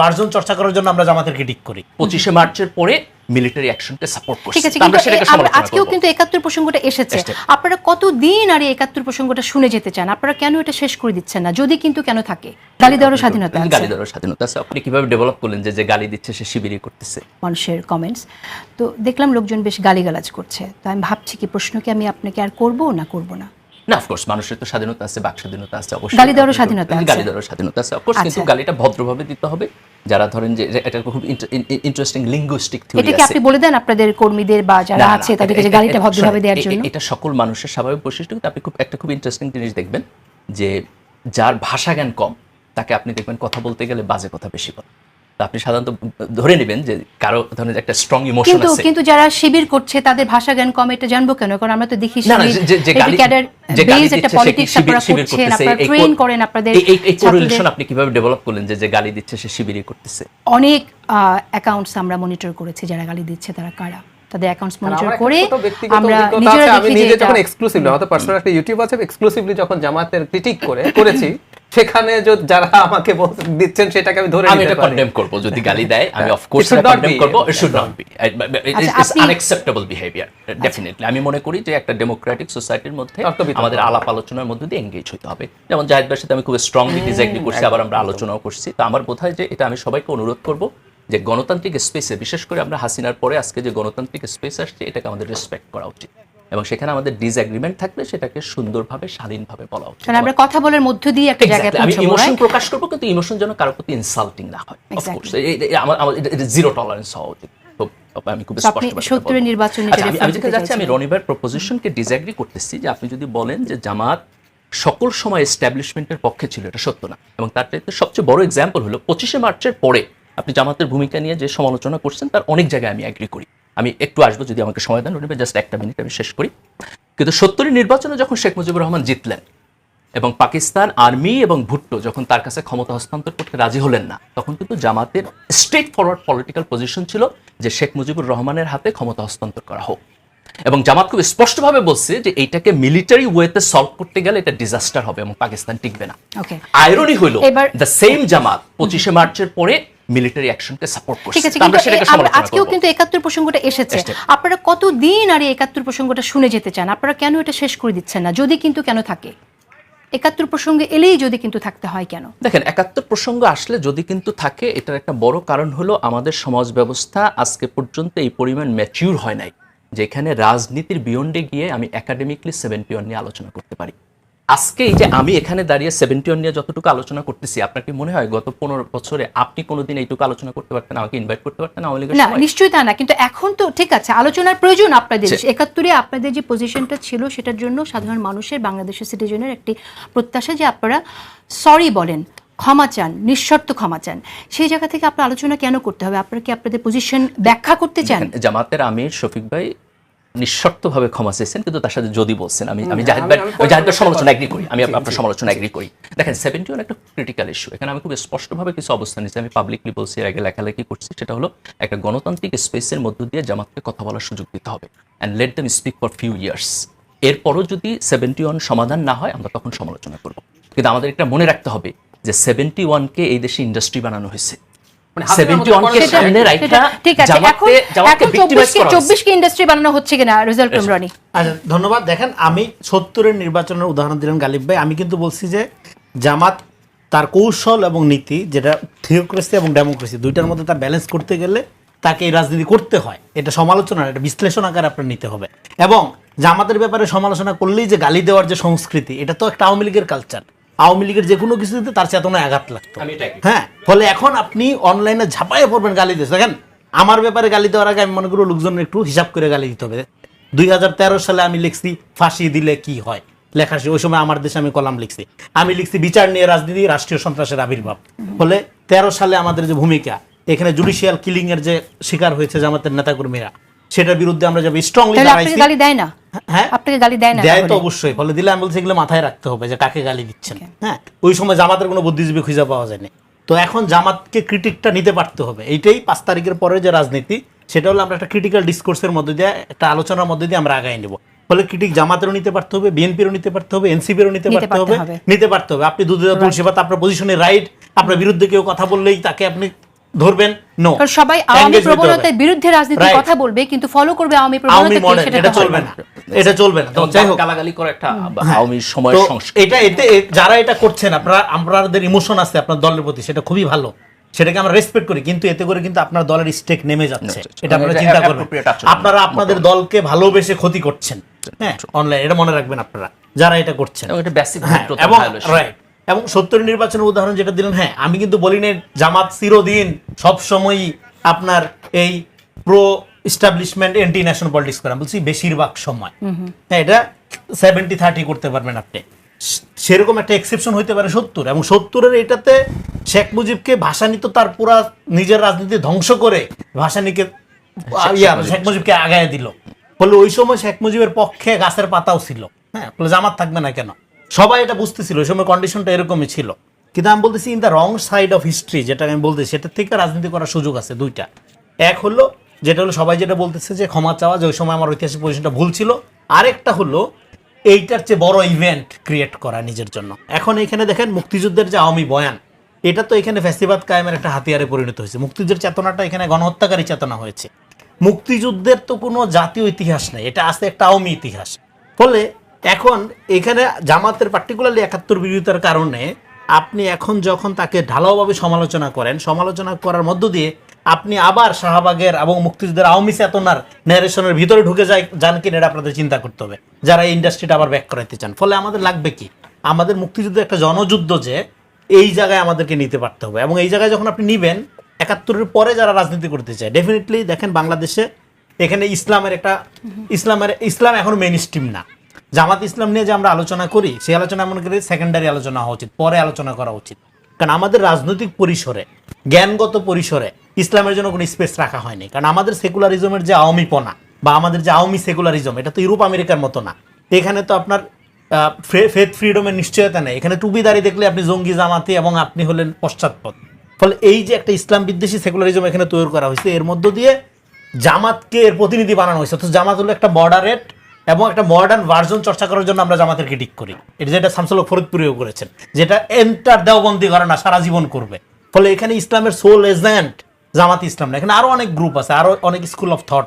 Version চর্চা করার জন্য আমরা জামাতের ক্রিটিক করি। পঁচিশে মার্চের পরে মিলিটারি অ্যাকশনকে সাপোর্ট করছে। ঠিক আছে কিন্তু আজকেও কিন্তু একাত্তর প্রসঙ্গটা এসেছে। আপনারা কতদিন আর এই একাত্তর প্রসঙ্গটা শুনে যেতে চান? আপনারা কেন এটা শেষ করে দিচ্ছেন না? যদি কিন্তু কেন থাকে? গালি দেওয়ারও স্বাধীনতা আছে। গালি দেওয়ার স্বাধীনতা আছে। আপনি কীভাবে ডেভেলপ করলেন যে যে গালি দিচ্ছে সে শিবিরই করতেছে? মানুষের কমেন্টস তো দেখলাম লোকজন বেশ গালিগালাজ করছে। তো আমি ভাবছি কি প্রশ্ন কি আমি আপনাকে আর করব না করব না? না অফকোর্স মানুষের তো স্বাধীনতা আছে বাক স্বাধীনতা আছে অবশ্যই গালি দেওয়ারও স্বাধীনতা আছে। গালি দেওয়ারও স্বাধীনতা আছে। অফকোর্স কিন্তু আচ্ছা। গালিটা ভদ্রভাবে দিতে হবে। যারা ধরেন যে এটা খুব ইন্টারেস্টিং লিঙ্গুইস্টিক থিওরি এটা কি আপনি বলে দেন আপনাদের কর্মীদের বা যারা আছে তাদেরকে যে গালিটা ভদ্রভাবে দেওয়ার জন্য। এটা সকল মানুষের স্বাভাবিক বৈশিষ্ট্য কিন্তু আপনি খুব একটা খুব ইন্টারেস্টিং জিনিস দেখবেন যে যার ভাষা জ্ঞান কম তাকে আপনি দেখবেন কথা বলতে গেলে বাজে কথা বেশি বলে। তো আপনি সাধারণত ধরে নেবেন যে কারও ধরনের একটা স্ট্রং ইমোশন কিন্তু আছে। কিন্তু যারা শিবির করছে তাদের ভাষা জ্ঞান কম এটা জানব কেন? কারণ আমরা তো দেখি গালি- দিচ্ছে সে কি পলিটিক্স শিবির- আপনারা শিবির করছেন করতেছে, আপনারা এই ট্রেন করেন আপনাদের এই- এই- এই ছাত্রদের। correlation আপনি কীভাবে ডেভেলপ করলেন যে যে গালি দিচ্ছে সে শিবিরই করতেছে? অনেক অ্যাকাউন্টস আমরা মনিটর করেছি যারা গালি দিচ্ছে তারা কারা? তাদের অ্যাকাউন্টস মনিটর করে আমরা নিজেরা আমি দেখি যে নিজে যখন এক্সক্লুসিভলি আমাদের পার্সোনাল একটা ইউটিউব আছে এক্সক্লুসিভলি যখন জামাতের ক্রিটিক করে করেছি সেখানে যারা আমাকে দিচ্ছেন সেটাকে আমি ধরে আমি এটা কন্ডেম করব যদি গালি দেয় আমি অফ কোর্স কন্ডেম করব it should not be it's unacceptable behaviour definitely আমি মনে করি যে একটা ডেমোক্রেটিক সোসাইটির মধ্যে আমাদের আলাপ আলোচনার মধ্যে দিয়ে এঙ্গেজ হতে হবে। যেমন জাহিদ ভাইয়ের সাথে আমি খুব স্ট্রংলি ডিসএগ্রি করছি আবার আমরা আলোচনাও করছি। তো আমার বোধ হয় যে এটা আমি সবাইকে অনুরোধ করব যে গণতান্ত্রিক স্পেসে বিশেষ করে আমরা হাসিনার পরে আজকে যে গণতান্ত্রিক স্পেস আসছে এটাকে আমাদের রেসপেক্ট করা উচিত। এবং সেখানে আমাদের ডিসএগ্রিমেন্ট থাকলে সেটাকে সুন্দরভাবে স্বাধীনভাবে বলা উচিত। কারণ আমরা কথা বলার মধ্য দিয়ে একটা জায়গায়. আমি ইমোশন প্রকাশ করব কিন্তু ইমোশন যেন কারোর প্রতি ইনসাল্টিং না হয়. অফকোর্স আমার এটা জিরো টলারেন্স হওয়া উচিত। আমি খুব স্পষ্ট নির্বাচনে আচ্ছা আমি- যাচ্ছি আমি রনিবার প্রপোজিশনকে ডিসএগ্রি করতেছি যে আপনি যদি বলেন যে জামাত সকল সময় এস্টাবলিশমেন্টের পক্ষে ছিল এটা সত্য না। এবং তার চাইতে সবচেয়ে বড় এক্সাম্পল হলো পঁচিশে মার্চের পরে আপনি জামাতের ভূমিকা নিয়ে যে সমালোচনা করছেন তার অনেক জায়গায় আমি এগ্রি করি। আমি একটু আসব যদি আমাকে সময় দেন রনিবার জাস্ট একটা মিনিট আমি শেষ করি। কিন্তু সত্তরের নির্বাচনে যখন শেখ মুজিবুর রহমান জিতলেন এবং পাকিস্তান আর্মি এবং ভুট্টো যখন তার কাছে ক্ষমতা হস্তান্তর করতে রাজি হলেন না তখন কিন্তু জামাতের স্ট্রেট ফরওয়ার্ড পলিটিক্যাল পজিশন ছিল যে শেখ মুজিবুর রহমানের হাতে ক্ষমতা হস্তান্তর করা হোক। এবং জামাত খুব স্পষ্টভাবে বলছে যে এইটাকে মিলিটারি ওয়েতে সলভ করতে গেলে এটা ডিজাস্টার হবে এবং পাকিস্তান টিকবে না. আইরনি হইল দ্য সেম জামাত পঁচিশে মার্চের পরে মিলিটারি অ্যাকশনকে সাপোর্ট করছে। আমরা সেটাকে সমালোচনা আজকেও কিন্তু একাত্তর প্রসঙ্গটা এসেছে। আপনারা কতদিন আর এই একাত্তর প্রসঙ্গটা শুনে যেতে চান? আপনারা কেন এটা শেষ করে দিচ্ছেন না? যদি কিন্তু কেন থাকে? একাত্তর প্রসঙ্গে এলেই যদি কিন্তু থাকতে হয় কেন? দেখেন একাত্তর প্রসঙ্গ আসলে যদি কিন্তু থাকে এটার একটা বড় কারণ হলো আমাদের সমাজ ব্যবস্থা আজকে পর্যন্ত এই পরিমাণ ম্যাচিউর হয় নাই যেখানে রাজনীতির বিয়ন্ডে গিয়ে আমি একাডেমিকলি সেভেন্টি ওয়ান নিয়ে আলোচনা করতে পারি। আজকে এই যে আমি এখানে দাঁড়িয়ে সেভেন্টি ওয়ান নিয়ে যতটুকু আলোচনা করতেছি আপনার কি মনে হয় গত পনেরো বছরে আপনি কোনোদিন এইটুকু আলোচনা করতে পারতেন আমাকে ইনভাইট করতে পারতেন আওয়ামী লীগের না নিশ্চয়ই তা না কিন্তু এখন তো ঠিক আছে আলোচনার প্রয়োজন আপনাদের। একাত্তরে আপনাদের যে পজিশনটা ছিল সেটার জন্য সাধারণ মানুষের বাংলাদেশের সিটিজেনের একটি প্রত্যাশা যে আপনারা সরি বলেন ক্ষমা চান নিঃশর্ত ক্ষমা চান। সেই জায়গা থেকে আপনার আলোচনা কেন করতে হবে? আপনারা কি আপনাদের পজিশন ব্যাখ্যা করতে চান? জামাতের আমির শফিক ভাই নিঃশর্তভাবে ক্ষমা চেয়েছেন কিন্তু তার সাথে যদি বলছেন আমি আমি জাহিদ ভাই আমি জাহিদ পরে সমালোচনা এগ্রি করি আমি আপনার সমালোচনা এগ্রি করি। দেখেন সেভেন্টি ওয়ান একটা ক্রিটিক্যাল ইস্যু এখানে আমি খুব স্পষ্টভাবে কিছু অবস্থান নিচ্ছি আমি পাবলিকলি বলছি এর আগে লেখালেখি করছি সেটা হলো একটা গণতান্ত্রিক স্পেসের মধ্য দিয়ে জামাতকে কথা বলার সুযোগ দিতে হবে and let them speak for few years এরপরও যদি সেভেন্টি ওয়ান সমাধান না হয় আমরা তখন সমালোচনা করব। কিন্তু আমাদের একটা মনে রাখতে হবে যে সেভেন্টি ওয়ানকে এই দেশে ইন্ডাস্ট্রি বানানো হয়েছে। ধন্যবাদ। দেখেন আমি সত্তরের নির্বাচনের উদাহরণ দিলেন গালিব ভাই। আমি কিন্তু বলছি যে জামাত তার কৌশল এবং নীতি যেটা থিওক্রেসি এবং ডেমোক্রেসি দুইটার মধ্যে তার ব্যালেন্স করতে গেলে তাকে এই রাজনীতি করতে হয়। এটা সমালোচনা এটা বিশ্লেষণ আকারে আপনার নিতে হবে। এবং জামাতের ব্যাপারে সমালোচনা করলেই যে গালি দেওয়ার যে সংস্কৃতি এটা তো একটা আওয়ামী লীগের কালচার আওয়ামী লীগের যে কোনো কিছুতে তার চেতনায় আঘাত লাগতো। হ্যাঁ ফলে এখন আপনি অনলাইনে ঝাঁপাইয়ে পড়বেন গালি দিতে। দেখেন আমার ব্যাপারে গালি দেওয়ার আগে আমি মনে করি লোকজন একটু হিসাব করে গালি দিতে হবে। দুই হাজার তেরো সালে আমি লিখছি ফাঁসি দিলে কি হয়? লেখা ওই সময় আমার দেশে আমি কলাম লিখছি। আমি লিখছি বিচার নিয়ে রাজনীতি রাষ্ট্রীয় সন্ত্রাসের আবির্ভাব। ফলে তেরো সালে আমাদের যে ভূমিকা এখানে জুডিশিয়াল কিলিং এর যে শিকার হয়েছে জামাতের নেতাকর্মীরা সেটার বিরুদ্ধে আমরা যাব স্ট্রংলি গালি দেয় না? হ্যাঁ? আপনাকে গালি দেয় না দেয় তো অবশ্যই ফলে দিলে আমি বলছি এগুলো মাথায় রাখতে হবে যে কাকে গালি দিচ্ছেন। হ্যাঁ? ওই সময় জামাতের কোনো বুদ্ধিজীবী খুঁজে পাওয়া যায়নি। তো এখন জামাতকে ক্রিটিকটা নিতে পারতে হবে। এইটাই পাঁচ তারিখের পরে যে রাজনীতি সেটা হলো আমরা একটা ক্রিটিক্যাল ডিসকোর্সের মধ্যে দিয়ে একটা আলোচনার মধ্যে দিয়ে আমরা আগায় নেব। ফলে ক্রিটিক জামাতেরও নিতে পারতে হবে বিএনপিরও নিতে পারতে হবে এনসিপিরও নিতে নিতে পারতে হবে হবে। নিতে পারতে হবে। আপনি দুধ তুলসী পাতা আপনার পজিশনে রাইট আপনার বিরুদ্ধে কেউ কথা বললেই তাকে আপনি ধরবেন? নো কারণ সবাই আওয়ামী প্রবণতার বিরুদ্ধে রাজনীতির কথা বলবে কিন্তু ফলো করবে আওয়ামী আওয়ামী প্রবণতা এটা চলবে না। এটা চলবে না। তো যাই হোক। গালাগালি করা একটা আওয়ামী সময়ের তো সংস্কৃতি। এটা এতে যারা এটা করছেন আপনারা আপনাদের ইমোশন আছে আপনার দলের প্রতি সেটা খুবই ভালো। সেটাকে আমরা রেসপেক্ট করি কিন্তু এতে করে কিন্তু আপনার দলের স্টেক নেমে যাচ্ছে। এটা আপনারা চিন্তা করবেন। আপনারা আপনাদের দলকে ভালোবেসে ক্ষতি করছেন। হ্যাঁ অনলাইন এটা মনে রাখবেন আপনারা যারা এটা করছেন। এবং হ্যাঁ, এবং রাইট এবং সত্তর নির্বাচনের উদাহরণ যেটা দিলেন হ্যাঁ আমি কিন্তু বলি নাই জামাত চিরদিন সব সময়ই আপনার এই pro establishment anti national politics করা বলছি বেশিরভাগ সময়। হ্যাঁ এটা সেভেন্টি থার্টি করতে পারবেন আপনি। সেরকম একটা এক্সেপশন হইতে পারে সত্তর। এবং সত্তরের এটাতে শেখ মুজিবকে ভাসানি তো তার পুরা নিজের রাজনীতি ধ্বংস করে ভাসানিকে ইয়া শেখ মুজিবকে আগায় দিল। ফলে ওই সময় শেখ মুজিবের পক্ষে গাছের পাতাও ছিল। হ্যাঁ ফলে জামাত থাকবে না কেন? সবাই এটা বুঝতেছিল, ওই সময় কন্ডিশনটা এরকমই ছিল। কিন্তু আমি বলতেছি in the wrong side of history যেটা আমি বলতেছি সেটা থেকে রাজনীতি করার সুযোগ আছে দুইটা। এক হলো, যেটা হলো, সবাই যেটা বলতেছে যে ক্ষমা চাওয়া, যে ওই সময় আমার ঐতিহাসিক পজিশনটা ভুল ছিল। আরেকটা হলো, এইটার চেয়ে বড় ইভেন্ট ক্রিয়েট করা নিজের জন্য। এখন এখানে দেখেন, মুক্তিযুদ্ধের যে আওয়ামী বয়ান, এটা তো এখানে ফ্যাসিবাদ কায়েমের একটা হাতিয়ারে পরিণত হয়েছে। মুক্তিযুদ্ধের চেতনাটা এখানে গণহত্যাকারী চেতনা হয়েছে। মুক্তিযুদ্ধের তো কোনো জাতীয় ইতিহাস নেই, এটা আছে একটা আওয়ামী ইতিহাস। ফলে এখন এখানে জামাতের পার্টিকুলারলি একাত্তর বিরোধিতার কারণে আপনি এখন যখন তাকে ঢালাওভাবে সমালোচনা করেন, সমালোচনা করার মধ্য দিয়ে আপনি আবার শাহবাগের এবং মুক্তিযুদ্ধের আওয়ামী চেতনার ন্যারেশনের ভিতরে ঢুকে যায়, যান কিনা এটা আপনাদের চিন্তা করতে হবে। যারা এই ইন্ডাস্ট্রিটা আবার ব্যাক করাইতে চান। ফলে আমাদের লাগবে কি? আমাদের মুক্তিযুদ্ধ একটা জনযুদ্ধ যে এই জায়গায় আমাদেরকে নিতে পারতে হবে। এবং এই জায়গায় যখন আপনি নিবেন, একাত্তরের পরে যারা রাজনীতি করতে চায় ডেফিনেটলি দেখেন বাংলাদেশে এখানে ইসলামের একটা, ইসলামের, ইসলাম এখন মেন স্ট্রিম না। জামাত ইসলাম নিয়ে যে আমরা আলোচনা করি, সেই আলোচনা মনে করি সেকেন্ডারি আলোচনা হওয়া উচিত, পরে আলোচনা করা উচিত। কারণ আমাদের রাজনৈতিক পরিসরে, জ্ঞানগত পরিসরে ইসলামের জন্য কোনো স্পেস রাখা হয়নি। কারণ আমাদের সেকুলারিজমের যে আওয়ামীপনা বা আমাদের যে আওয়ামী সেকুলারিজম এটা তো ইউরোপ, আমেরিকার মতো না। এখানে তো আপনার ফেথ ফ্রিডমের নিশ্চয়তা নেই। এখানে টুপিদারি দেখলে আপনি জঙ্গি, জামাতি এবং আপনি হলেন পশ্চাৎপদ। ফলে এই যে একটা ইসলাম বিদ্বেষী সেকুলারিজম এখানে তৈরি করা হয়েছে, এর মধ্য দিয়ে জামাতকে এর প্রতিনিধি বানানো হয়েছে। অথচ জামাত হলো একটা মডারেট এবং একটা মডার্ন ভার্জন চর্চা করার জন্য আমরা জামাতের ক্রিটিক করি। এটা যেটা শামসুল ফরিদপুরেও করেছেন, যেটা এন্টার দেওবন্দি করে না, সারা জীবন করবে। ফলে এখানে ইসলামের সোল এজেন্ট জামাত ইসলাম না। এখানে আরও অনেক গ্রুপ আছে, আরও অনেক স্কুল অফ থট